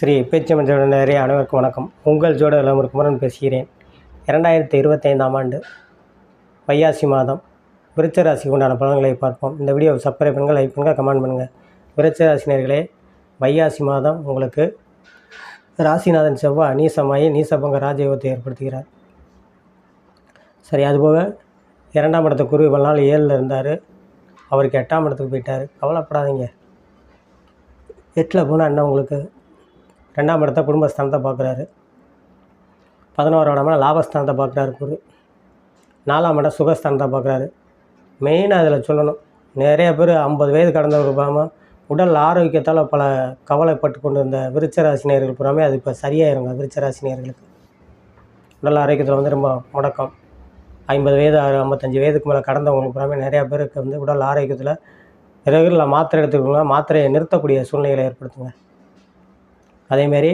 ஸ்ரீ பேச்சமன் ஜோடனரே அனைவருக்கும் வணக்கம். உங்கள் ஜோட இளமர் பேசுகிறேன். இரண்டாயிரத்தி இருபத்தைந்தாம் ஆண்டு வையாசி மாதம் விருச்ச ராசிக்கு உண்டான பலன்களை பார்ப்போம். இந்த வீடியோ சப்ஸ்கிரைப் பண்ணுங்கள் லைக் பண்ணுங்கள் கமெண்ட் பண்ணுங்கள் விருச்ச ராசினியர்களே வையாசி மாதம் உங்களுக்கு ராசிநாதன் செவ்வாய் நீசமாயி நீசபங்க ராஜயோகத்தை ஏற்படுத்துகிறார். சரி அதுபோக இரண்டாம் இடத்த குரு இவ்வளோ நாள் ஏழில் இருந்தார். அவருக்கு எட்டாம் இடத்துக்கு போயிட்டார். கவலைப்படாதீங்க. எட்டில் போனால் என்ன உங்களுக்கு? ரெண்டாம் இடத்த குடும்பஸ்தானத்தை பார்க்குறாரு. பதினோராம் இடமா லாபஸ்தானத்தை பார்க்குறாரு குரு. நாலாம் இடம் சுகஸ்தானத்தை பார்க்குறாரு. மெயினாக அதில் சொல்லணும். நிறைய பேர் ஐம்பது வயது கடந்தவர் பாமா உடல் ஆரோக்கியத்தால் பல கவலைப்பட்டு கொண்டு இருந்த விருச்சராசினியர்கள் ராசினியர்கள் அது இப்போ சரியாயிருங்க விருச்சராசினியர்களுக்கு. உடல் ஆரோக்கியத்தில் வந்து ரொம்ப முடக்கம். ஐம்பது வயது ஆறு- ஐம்பத்தஞ்சு வயதுக்கு மேலே கடந்தவங்களுக்கு புறாமே நிறையா பேருக்கு வந்து உடல் ஆரோக்கியத்தில் இரவில் மாத்திரை எடுத்துக்கோங்க மாத்திரையை நிறுத்தக்கூடிய சூழ்நிலைகளை ஏற்படுத்துங்க. அதேமாரி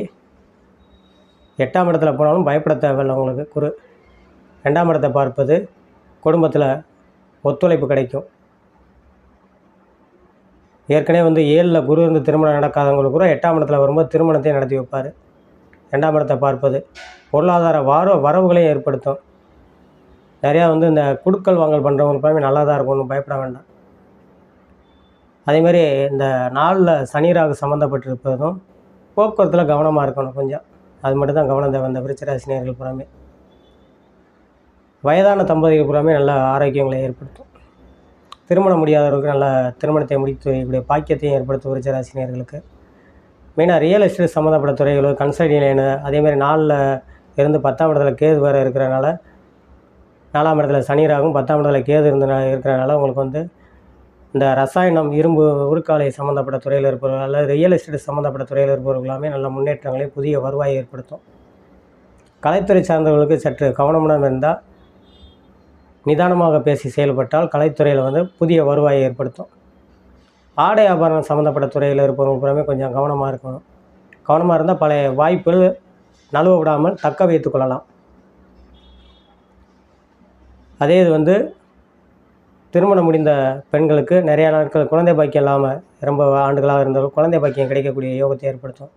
எட்டாம் இடத்துல போனாலும் பயப்பட தேவையில்லை உங்களுக்கு. குரு ரெண்டாம் இடத்தை பார்ப்பது குடும்பத்தில் ஒத்துழைப்பு கிடைக்கும். ஏற்கனவே வந்து ஏழில் குரு இருந்து திருமணம் நடக்காதவங்களுக்கு கூட எட்டாம் இடத்துல வரும்போது திருமணத்தையும் நடத்தி வைப்பார். ரெண்டாம் இடத்தை பார்ப்பது பொருளாதார வார வரவுகளையும் ஏற்படுத்தும். நிறையா வந்து இந்த குடுக்கல் வாங்கல் பண்ணுறவங்களுக்கு நல்லா தான் இருக்கும் ஒன்றும் பயப்பட வேண்டாம். அதேமாரி இந்த நாளில் சனி ராகு சம்மந்தப்பட்டிருப்பதும் போக்குவரத்தில் கவனமாக இருக்கணும் கொஞ்சம். அது மட்டும் தான் கவனம் தேவை. அந்த விருச்சராசினியர்கள் புறாமே. வயதான தம்பதிகள் புறாமே நல்ல ஆரோக்கியங்களை ஏற்படுத்தும். திருமணம் முடியாதவர்களுக்கு நல்ல திருமணத்தை முடித்து வைக்கக்கூடிய பாக்கியத்தையும் ஏற்படுத்தும் விருச்சராசினியர்களுக்கு மெயினாக ரியல் எஸ்டேட் சம்மந்தப்பட்ட துறைகளோ கன்சல்டிங் லைனு அதேமாதிரி நாலில் இருந்து பத்தாம் இடத்துல கேது வேறு இருக்கிறனால நாலாம் இடத்துல சனி ராகும் பத்தாம் இடத்துல கேது இருந்த இருக்கிறனால உங்களுக்கு வந்து இந்த ரசாயனம் இரும்பு உருக்காலை சம்மந்தப்பட்ட துறையில் இருப்பவர்கள் அல்லது ரியல் எஸ்டேட் சம்மந்தப்பட்ட துறையில் இருப்பவர்கள் எல்லாமே நல்ல முன்னேற்றங்களை புதிய வருவாயை ஏற்படுத்தும். கலைத்துறை சார்ந்தவர்களுக்கு சற்று கவனமுடன் இருந்தால் நிதானமாக பேசி செயல்பட்டால் கலைத்துறையில் வந்து புதிய வருவாயை ஏற்படுத்தும். ஆடை ஆபரணம் சம்மந்தப்பட்ட துறையில் இருப்பவங்க புறமே கொஞ்சம் கவனமாக இருக்கணும். கவனமாக இருந்தால் பழைய வாய்ப்புகள் நழுவ விடாமல் தக்க வைத்துக்கொள்ளலாம் அதே இது வந்து திருமணம் முடிந்த பெண்களுக்கு நிறையா நாட்கள் குழந்தை பாக்கியம் இல்லாமல் ரொம்ப ஆண்டுகளாக இருந்தாலும் குழந்தை பாக்கியம் கிடைக்கக்கூடிய யோகத்தை ஏற்படுத்தும்.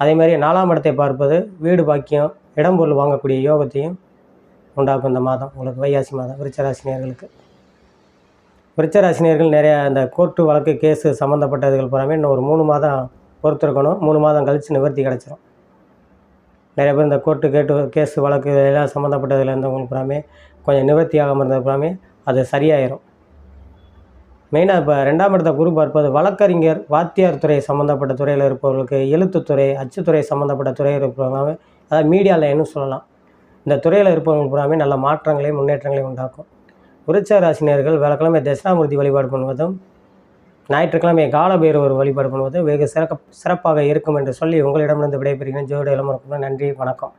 அதே மாதிரி நாலாம் இடத்தை பார்ப்பது வீடு பாக்கியம் இடம்பொருள் வாங்கக்கூடிய யோகத்தையும் உண்டாக்கும் இந்த மாதம். உங்களுக்கு வைகாசி மாதம் விருச்சராசினியர்களுக்கு. விருச்சராசினியர்கள் நிறையா இந்த கோர்ட்டு வழக்கு கேஸு சம்மந்தப்பட்டதுகள் பூராமே இன்னும் ஒரு மூணு மாதம் பொறுத்திருக்கணும். மூணு மாதம் கழித்து நிவர்த்தி கிடச்சிரும். நிறைய பேர் இந்த கோர்ட்டு கேட்டு கேஸு வழக்கு இதெல்லாம் சம்மந்தப்பட்டதில் இருந்தவங்களுக்கு பூராமே கொஞ்சம் நிவர்த்தி ஆகாமல் இருந்தது பூராமே அது சரியாயிரும். மெயினாக இப்போ ரெண்டாம் இடத்த குரு பார்ப்பது வழக்கறிஞர் வாத்தியார் துறை சம்மந்தப்பட்ட துறையில் இருப்பவர்களுக்கு எழுத்துத்துறை அச்சுத்துறை சம்மந்தப்பட்ட துறையில் இருப்பவங்க அதாவது மீடியா லைன்னு சொல்லலாம். இந்த துறையில் இருப்பவங்க பூராமே நல்ல மாற்றங்களையும் முன்னேற்றங்களையும் உண்டாக்கும். விருச்ச ராசினியர்கள் வேலைக்கிழமை தட்சிணாமூர்த்தி வழிபாடு பண்ணுவதும் ஞாயிற்றுக்கிழமை காலபைரவர் வழிபாடு பண்ணுவதும் வெகு சிறக்க சிறப்பாக இருக்கும் என்று சொல்லி உங்களிடமிருந்து விடைபெறுகிறேன். ஜோடி இளமரக்கும் நன்றி வணக்கம்.